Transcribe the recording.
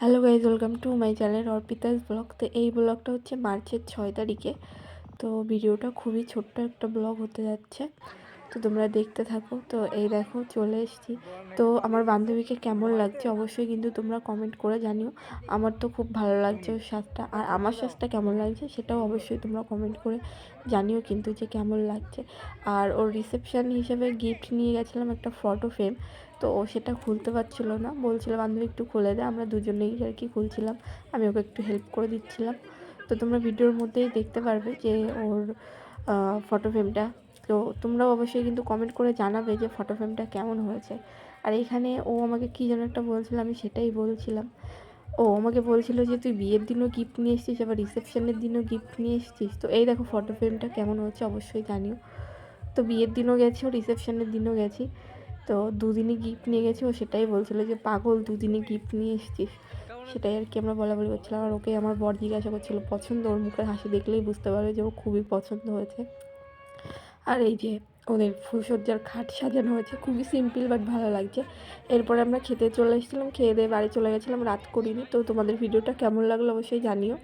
Hello guys welcome to my channel Arpita's blog তো এই ব্লগটা হচ্ছে মার্চের ছয় তারিখে। তো ভিডিওটা খুবই ছোট্ট একটা ব্লগ হতে যাচ্ছে। তো তোমরা দেখতে থাকো। তো এই দেখো, চলে এসেছি। তো আমার বান্ধবীকে কেমন লাগছে অবশ্যই কিন্তু তোমরা কমেন্ট করে জানিও। আমার তো খুব ভালো লাগছে ওর সাজটা আর আমার সাজটা কেমন লাগছে সেটাও অবশ্যই তোমরা কমেন্ট করে জানিও কিন্তু যে কেমন লাগছে। আর ওর রিসেপশান হিসেবে গিফট নিয়ে গেছিলাম একটা ফটো ফ্রেম তো ও সেটা খুলতে পারছিল না। বলছিল, বান্ধবী, একটু খুলে দেয় আমরা দুজনেই আর কি খুলছিলাম। আমি ওকে একটু হেল্প করে দিচ্ছিলাম। তো তোমরা ভিডিওর মধ্যেই দেখতে পারবে যে ওর ফটো ফ্রেমটা তো তোমরাও অবশ্যই কিন্তু কমেন্ট করে জানাবে যে ফটো ফ্রেমটা কেমন হয়েছে। আর এখানে ও আমাকে কী যেন একটা বলছিল, আমি সেটাই বলছিলাম। ও আমাকে বলছিল যে, তুই বিয়ের দিনও গিফট নিয়ে এসেছিস, আবার রিসেপশনের দিনও গিফট নিয়ে এসেছিস। তো এই দেখো ফটো ফ্রেমটা কেমন হচ্ছে অবশ্যই জানিও। তো বিয়ের দিনও গেছি, ও রিসেপশনের দিনও গেছি। তো দুদিনই গিফট নিয়ে গেছি, ও সেটাই বলছিল যে, পাগল, দুদিনই গিফট নিয়ে এসেছিস। সেটাই আর কি আমরা বলা বলি করছিলাম। আর ওকে আমার বর জিজ্ঞাসা করছিল, পছন্দ? ওর মুখের হাসি দেখলেই বুঝতে পারবে যে, ও খুবই পছন্দ হয়েছে। আর এই যে ওদের ফুলসজ্জার খাট সাজানো হয়েছে, খুবই সিম্পল বাট ভালো লাগছে। এরপরে আমরা খেতে চলে এসেছিলাম, খেয়ে দিয়ে বাড়ি চলে গেছিলাম, রাত করিনি। তো তোমাদের ভিডিওটা কেমন লাগল অবশ্যই জানিও।